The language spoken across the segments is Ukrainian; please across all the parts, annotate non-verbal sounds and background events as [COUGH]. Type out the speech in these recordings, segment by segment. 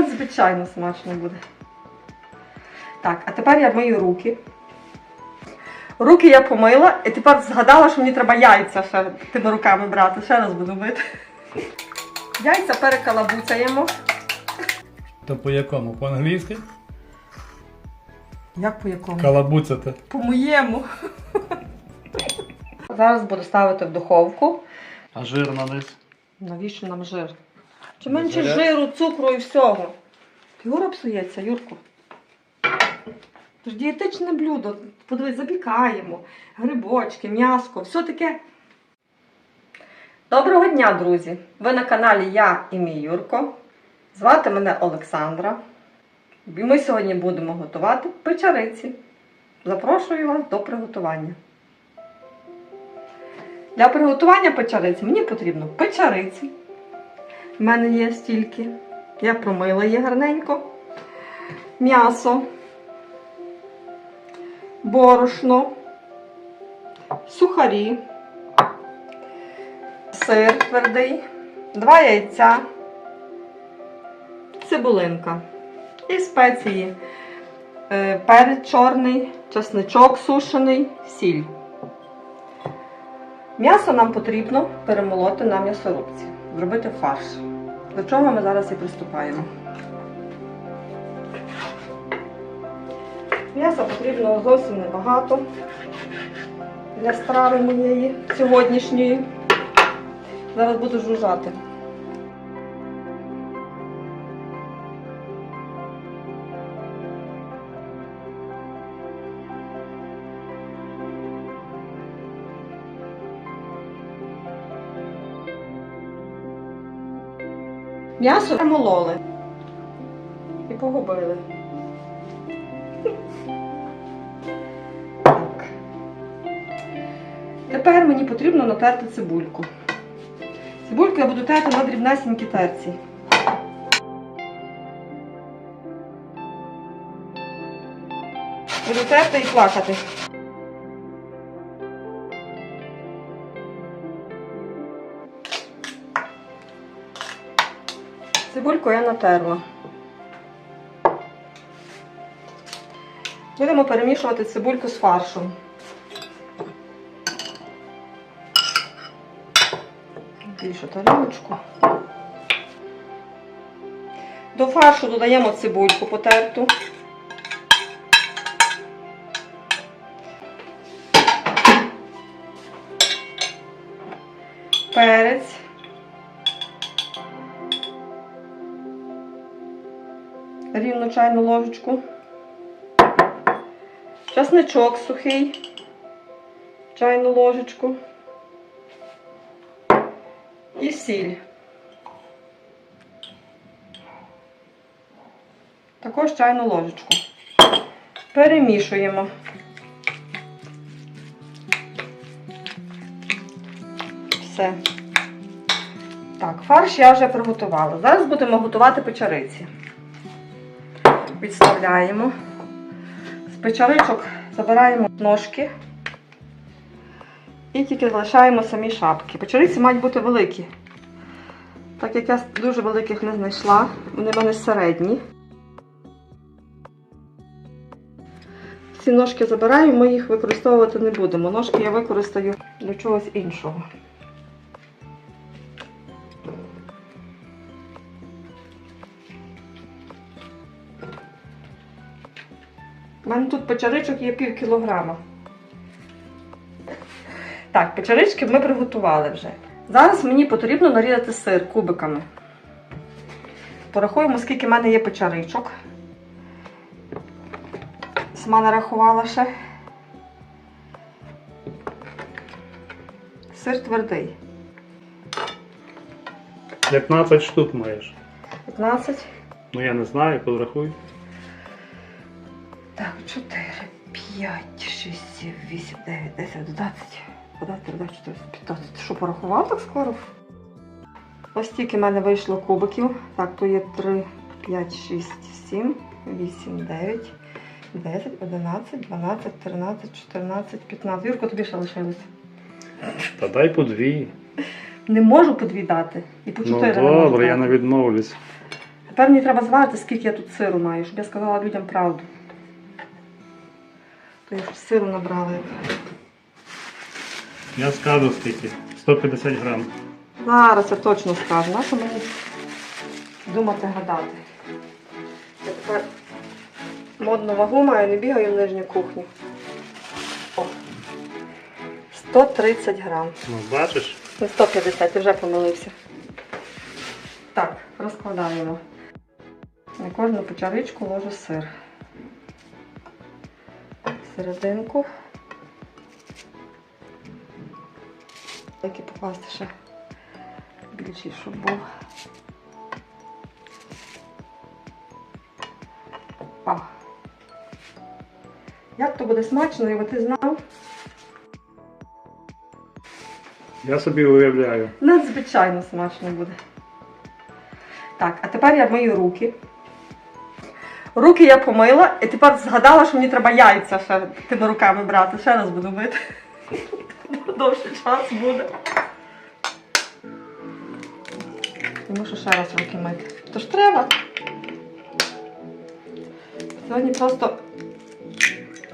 надзвичайно смачно буде. Так, а тепер я мию руки. Руки я помила і тепер згадала, що мені треба яйця ще тими руками брати. Ще раз буду мити. Яйця перекалабуцяємо. То по якому? По-англійськи? Як по якому? Калабуцяти. По моєму. Зараз буду ставити в духовку. А жир на низ? Навіщо нам жир? Чи менше жиру, цукру і всього. Фігура псується, Юрку. Тож дієтичне блюдо. Подивись, запікаємо. Грибочки, м'яско, все таке. Доброго дня, друзі! Ви на каналі Я і мій Юрко. Звати мене Олександра. І ми сьогодні будемо готувати печериці. Запрошую вас до приготування. Для приготування печериці мені потрібно печериці. У мене є стільки. Я промила її гарненько. М'ясо, борошно, сухарі, сир твердий, два яйця, цибулинка і спеції. Е, Перець чорний, чесничок сушений, сіль. М'ясо нам потрібно перемолоти на м'ясорубці, зробити фарш. До чого ми зараз і приступаємо. М'яса потрібно зовсім небагато для страви моєї сьогоднішньої. Зараз буду жужжати. М'ясо перемололи і погубили. Так. Тепер мені потрібно натерти цибульку. Цибульку я буду терти на дрібнесенькі терці. Буду терти і плакати. Цибульку я натерла. Будемо перемішувати цибульку з фаршем. Більшу тарілочку. До фаршу додаємо цибульку потерту. Перець. Чайну ложечку. Часничок сухий, чайну ложечку. І сіль. Також чайну ложечку. Перемішуємо. Все. Так, фарш я вже приготувала. Зараз будемо готувати печериці відставляємо. З печаричок забираємо ножки і тільки залишаємо самі шапки. Печериці мають бути великі. Так як я дуже великих не знайшла, вони в мене середні. Ці ножки забираю, ми їх використовувати не будемо. Ножки я використаю для чогось іншого. У мене тут печеричок є пів кілограма. Так, печерички ми приготували вже. Зараз мені потрібно нарізати сир кубиками. Порахуємо, скільки в мене є печеричок. Сама нарахувала ще. Сир твердий. 15 штук маєш. 15. Ну я не знаю, подрахуй. Так, 4, 5, 6, 7, 8, 9, 10, 11, 11, 12, 14, 15. Ти що, порахував так скоро? Ось тільки в мене вийшло кубиків. Так, то є 3, 5, 6, 7, 8, 9, 10, 11, 12, 13, 14, 15. Юрко, тобі ще лишилось. Та дай по дві. Не можу по дві дати. І по Ну чотири не можу добре, я дати. не відмовлюсь. Тепер мені треба зважити, скільки я тут сиру маю, щоб я сказала людям правду. Сиру набрала. Я скажу скільки. 150 грам. Зараз я точно скажу. На що мені думати гадати? Я тепер модну вагу маю, не бігаю в нижню кухню. О. 130 грам. Ну, бачиш? Не 150, ти вже помилився. Так, розкладаємо. На кожну печаричку ложу сир. Серединку. Який покласти ще більший, щоб був. Опа. Як то буде смачно, якби ти знав? Я собі уявляю. Надзвичайно смачно буде. Так, а тепер я мию руки. Руки я помила і тепер згадала, що мені треба яйця ще тими руками брати. Ще раз буду мити. [LAUGHS] Довший час буде. І мушу ще раз руки мити. Тож треба. Сьогодні просто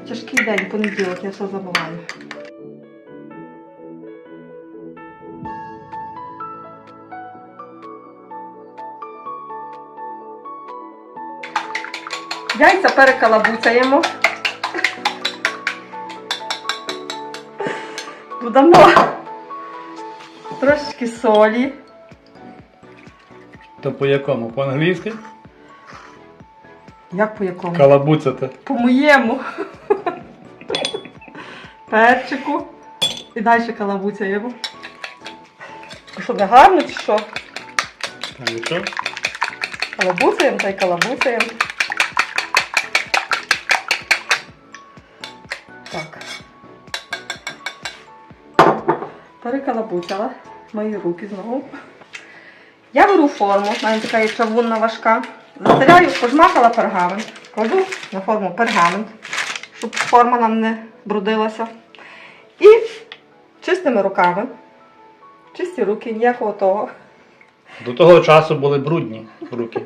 тяжкий день, понеділок, я все забуваю. Яйця перекалабуцяємо. Додамо трошечки солі. То по якому? По-англійськи? Як по якому? Калабуцяти. По моєму. Перчику. І далі калабуцяємо. Що не гарно чи що? А нічого? Калабуцаємо та й калабуцаємо. Так. Перекалабуцяла мої руки знову. Я беру форму, мене така є чавунна важка. Застеляю, пожмакала пергамент. Кладу на форму пергамент, щоб форма нам не брудилася. І чистими руками. Чисті руки, ніякого того. До того часу були брудні руки.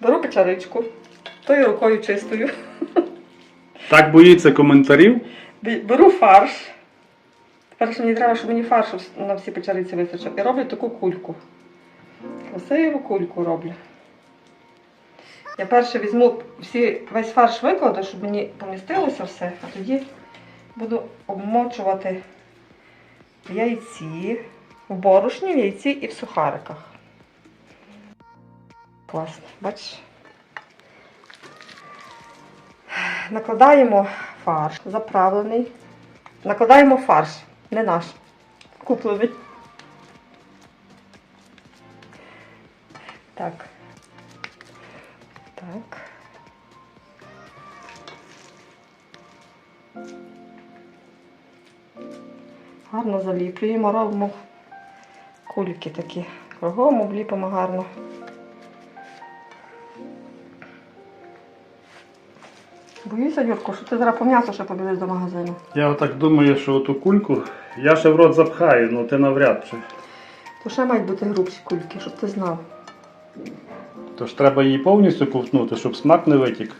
Беру печаричку, тою рукою чистою. Так боїться коментарів. Беру фарш. Що мені треба, щоб мені фаршу на всі печериці вистачив. І роблю таку кульку. Красиву кульку роблю. Я перше візьму всі, весь фарш викладу, щоб мені помістилося все, а тоді буду обмочувати яйці, в борошні, в яйці і в сухариках. Класно, бачиш? Накладаємо фарш, заправлений. Накладаємо фарш, не наш, куплений. Так. Так. Гарно заліплюємо, робимо кульки такі. Кругом обліпимо гарно. Боюся, Юрко, що ти зараз по м'ясу ще побіжиш до магазину. Я отак думаю, що ту кульку я ще в рот запхаю, ну ти навряд чи. То ще мають бути грубші кульки, щоб ти знав. Тож треба її повністю ковтнути, щоб смак не витік.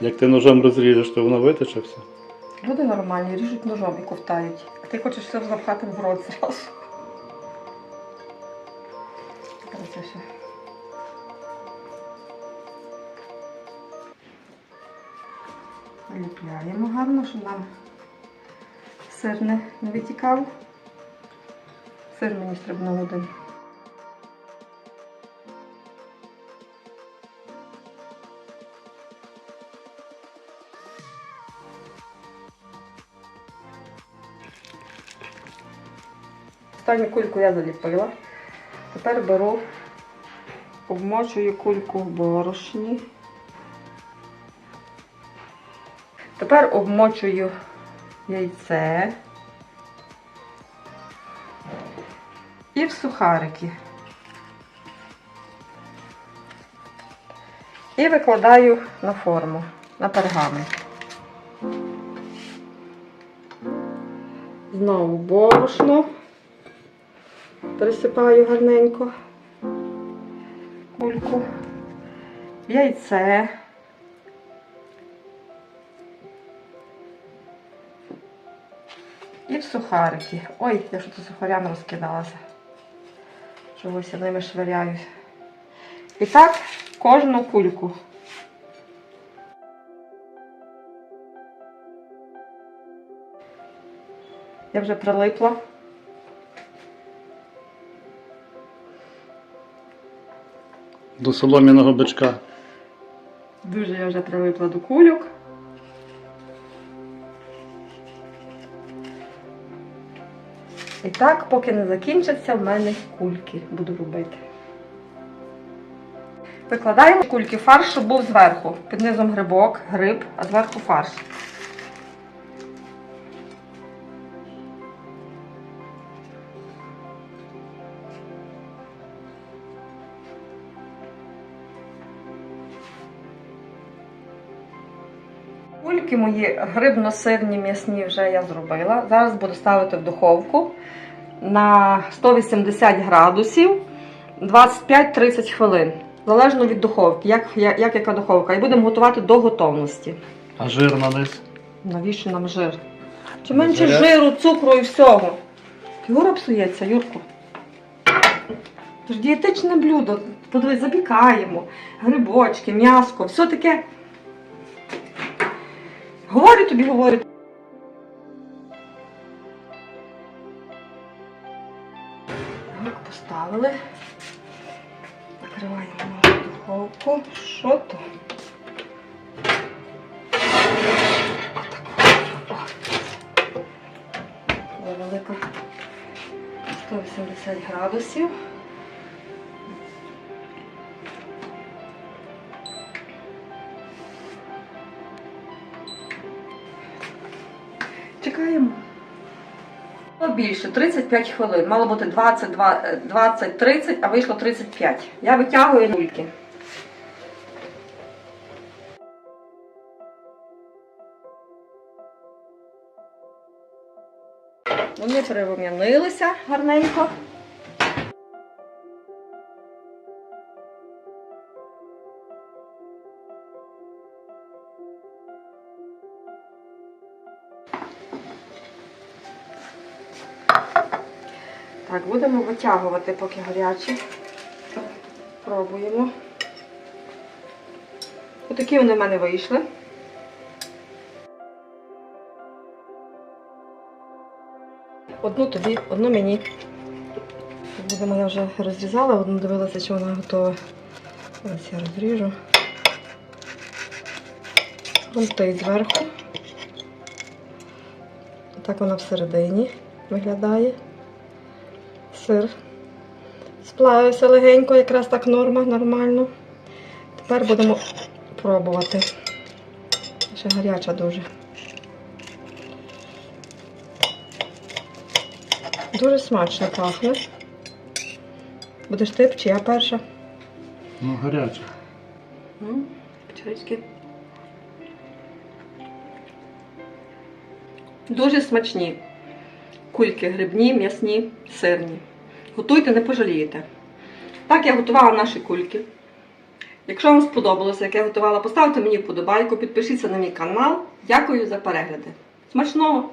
Як ти ножом розріжеш, то воно витече все. Люди нормальні, ріжуть ножом і ковтають. А ти хочеш все запхати в рот зразу. Зараз я Ліпляємо гарно, щоб нам сир не витікав. Сир мені стрибнув один. Останню кульку я заліпила. Тепер беру, обмочую кульку в борошні. Тепер обмочую яйце і в сухарики. І викладаю на форму, на пергамент. Знову борошно. Пересипаю гарненько. Кульку. Яйце. І в сухарики. Ой, я що тут сухарями розкидалася. Чогось я ними швиряюсь. І так кожну кульку. Я вже прилипла. До солом'яного бичка. Дуже я вже прилипла до кульок. І так, поки не закінчаться, в мене кульки буду робити. Викладаємо кульки фарш, щоб був зверху. Під низом грибок, гриб, а зверху фарш. Кульки мої грибно-сирні м'ясні вже я зробила. Зараз буду ставити в духовку на 180 градусів 25-30 хвилин. Залежно від духовки, як, як, як яка духовка. І будемо готувати до готовності. А жир на низ. Навіщо нам жир? Чи менше жиру, цукру і всього? Фігура псується, Юрку. Це ж дієтичне блюдо. Подивись, запікаємо. Грибочки, м'яско, все таке. Говорю тобі, говорю. Так, поставили. Накриваємо духовку. Що то? Велика 180 градусів. Більше 35 хвилин. Мало бути 20-30, а вийшло 35. Я витягую нульки. Вони перерум'янилися гарненько. Так, будемо витягувати, поки гарячі. Пробуємо. Отакі вони в мене вийшли. Одну тобі, одну мені. Будемо я вже розрізала, одну дивилася, чи вона готова. Ось я розріжу. Грунтить зверху. Так вона всередині виглядає. Сир. Сплавився легенько, якраз так норма, нормально. Тепер будемо пробувати. Ще гаряча дуже. Дуже смачно пахне. Будеш ти чи я перша? Ну, гаряче. Печерички. Дуже смачні. Кульки грибні, м'ясні, сирні. Готуйте, не пожалієте. Так я готувала наші кульки. Якщо вам сподобалося, як я готувала, поставте мені вподобайку, підпишіться на мій канал. Дякую за перегляди. Смачного!